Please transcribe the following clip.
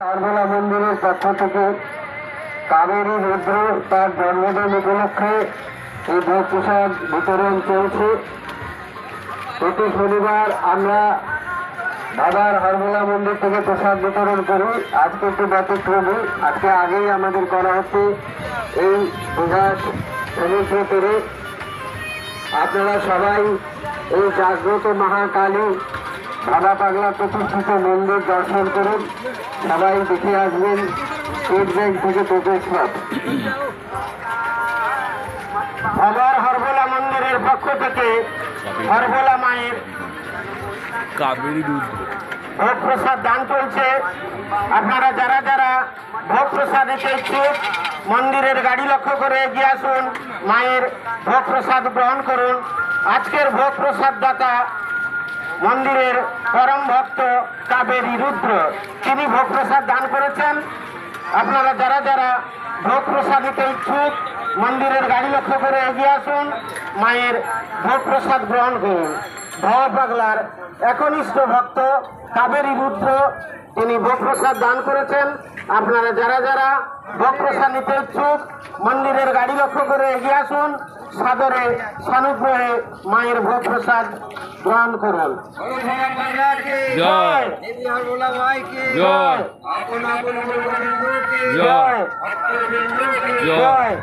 কারবেলা মন্দিরের পক্ষ থেকে কাবেরী রুদ্র তার জন্মদিন উপলক্ষে এই ভোগ প্রসাদ বিতরণ চলছে। প্রতি শনিবার আমরা বাবার হরমোলা মন্দির থেকে প্রসাদ বিতরণ করি। আজকে একটু ব্যতিক্রমী আজকে আগেই আমাদের করা হচ্ছে এই দীঘার সমুদ্র তীরে আপনারা সবাই এই জাগ্রত মহাকালী বাবা পাগলা প্রতিষ্ঠিত মন্দির দর্শন করুন। সবাই দেখে আসবেন স্টেট ব্যাংক থেকে প্রবেশ পথ বাবার হরবোলা মন্দিরের পক্ষ থেকে হরবোলা মায়ের কাবেরী ভোগ প্রসাদ দান চলছে। আপনারা যারা যারা ভোগ প্রসাদ দিতে ইচ্ছুক মন্দিরের গাড়ি লক্ষ্য করে এগিয়ে আসুন মায়ের ভোগ প্রসাদ গ্রহণ করুন। আজকের ভোগ প্রসাদ দাতা মন্দিরের পরম ভক্ত কাবেরী রুদ্র। তিনি ভোগ প্রসাদ দান করেছেন। আপনারা যারা যারা ভোগ প্রসাদ নিতে ইচ্ছুক, মন্দিরের গাড়ি লক্ষ্য করে এগিয়ে আসুন। মায়ের ভোগ প্রসাদ গ্রহণ করুন। ভব পাগলার। একনিষ্ঠ ভক্ত কাবেরী রুদ্র তিনি ভোগ প্রসাদ দান করেছেন। আপনারা যারা যারা ভোগ প্রসাদ নিতে ইচ্ছুক মন্দিরের গাড়ি লক্ষ্য করে এগিয়ে আসুন। সাদরে সানুগ্রহে মায়ের ভোগ প্রসাদ গ্রহণ করুন জয়। জয়। জয়।